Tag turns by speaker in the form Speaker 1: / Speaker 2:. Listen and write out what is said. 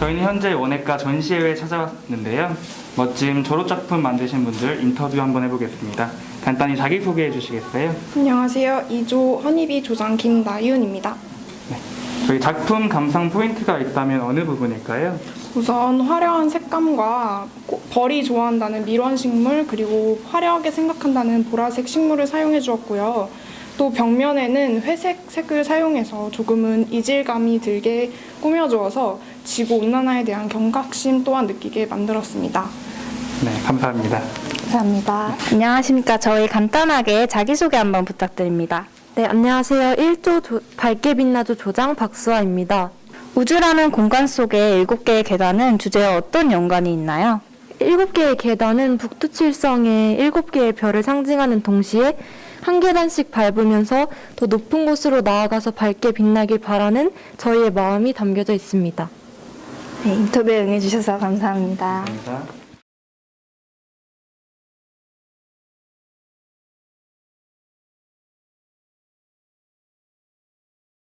Speaker 1: 저희는 현재 원예과 전시회에 찾아왔는데요. 멋진 졸업작품 만드신 분들 인터뷰 한번 해보겠습니다. 간단히 자기소개해 주시겠어요?
Speaker 2: 안녕하세요. 2조 허니비 조장 김나윤입니다.
Speaker 1: 저희 작품 감상 포인트가 있다면 어느 부분일까요?
Speaker 2: 우선 화려한 색감과 꽃- 벌이 좋아한다는 밀원 식물 그리고 화려하게 생각한다는 보라색 식물을 사용해 주었고요. 또 벽면에는 회색 색을 사용해서 조금은 이질감이 들게 꾸며주어서 지구 온난화에 대한 경각심 또한 느끼게 만들었습니다.
Speaker 1: 네, 감사합니다.
Speaker 3: 감사합니다. 안녕하십니까. 저희 간단하게 자기소개 한번 부탁드립니다.
Speaker 4: 네, 안녕하세요. 1조 조- 밝게 빛나죠 조장 박수아입니다.
Speaker 3: 우주라는 공간 속에 일곱 개의 계단은 주제와 어떤 연관이 있나요?
Speaker 4: 7개의 계단은 북두칠성의 7개의 별을 상징하는 동시에 한 계단씩 밟으면서 더 높은 곳으로 나아가서 밝게 빛나길 바라는 저희의 마음이 담겨져 있습니다.
Speaker 3: 네, 인터뷰에 응해주셔서 감사합니다.
Speaker 1: 감사합니다.